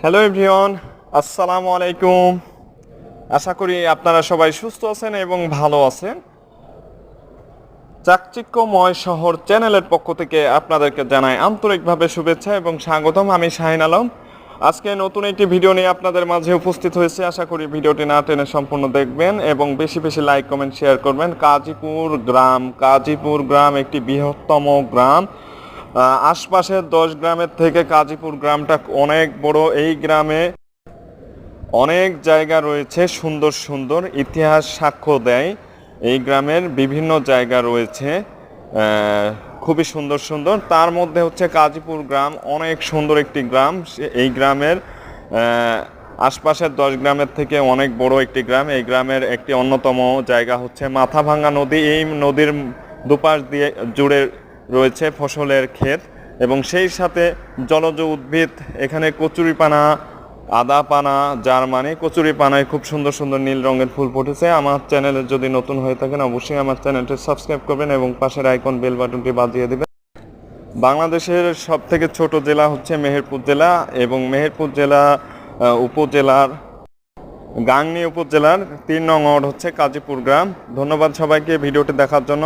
Hello everyone আসসালামু আলাইকুম আশা করি আপনারা সবাই সুস্থ আছেন এবং ভালো আছেন। চাকচিক্যময় শহর চ্যানেলের পক্ষ থেকে আপনাদেরকে জানাই আন্তরিকভাবে শুভেচ্ছা এবং স্বাগতম। আমি শাহিন আলম। আজকে নতুন একটি ভিডিও নিয়ে আপনাদের মাঝে উপস্থিত হয়েছে। আশা করি ভিডিওটি না টেনে সম্পূর্ণ দেখবেন এবং বেশি বেশি লাইক, কমেন্ট, শেয়ার করবেন। কাজীপুর গ্রাম কাজীপুর গ্রাম একটি বৃহত্তম গ্রাম। আশপাশের দশ গ্রামের থেকে কাজীপুর গ্রামটা অনেক বড়। এই গ্রামে অনেক জায়গা রয়েছে সুন্দর সুন্দর, ইতিহাস সাক্ষ্য দেয়। এই গ্রামের বিভিন্ন জায়গা রয়েছে খুবই সুন্দর সুন্দর। তার মধ্যে হচ্ছে কাজীপুর গ্রাম, অনেক সুন্দর একটি গ্রাম। এই গ্রামের আশপাশের দশ গ্রামের থেকে অনেক বড় একটি গ্রাম। এই গ্রামের একটি অন্যতম জায়গা হচ্ছে মাথাভাঙ্গা নদী। এই নদীর দুপাশ দিয়ে জুড়ে রয়েছে ফসলের ক্ষেত এবং সেই সাথে জলজ উদ্ভিদ, এখানে কচুরিপানা আদা পানা, জার্মানি, কচুরি পানায় খুব সুন্দর সুন্দর নীল রঙের ফুল ফুটেছে। আমার চ্যানেলে যদি নতুন হয়ে থাকেন, অবশ্যই আমার চ্যানেলটি সাবস্ক্রাইব করবেন এবং পাশের আইকন বেল বাটনটি বাজিয়ে দেবেন। বাংলাদেশের সব থেকে ছোট জেলা হচ্ছে মেহেরপুর জেলা এবং মেহেরপুর জেলা উপজেলার, গাংনী উপজেলার তিন নং ওয়ার্ড হচ্ছে কাজীপুর গ্রাম। ধন্যবাদ সবাইকে ভিডিওটি দেখার জন্য।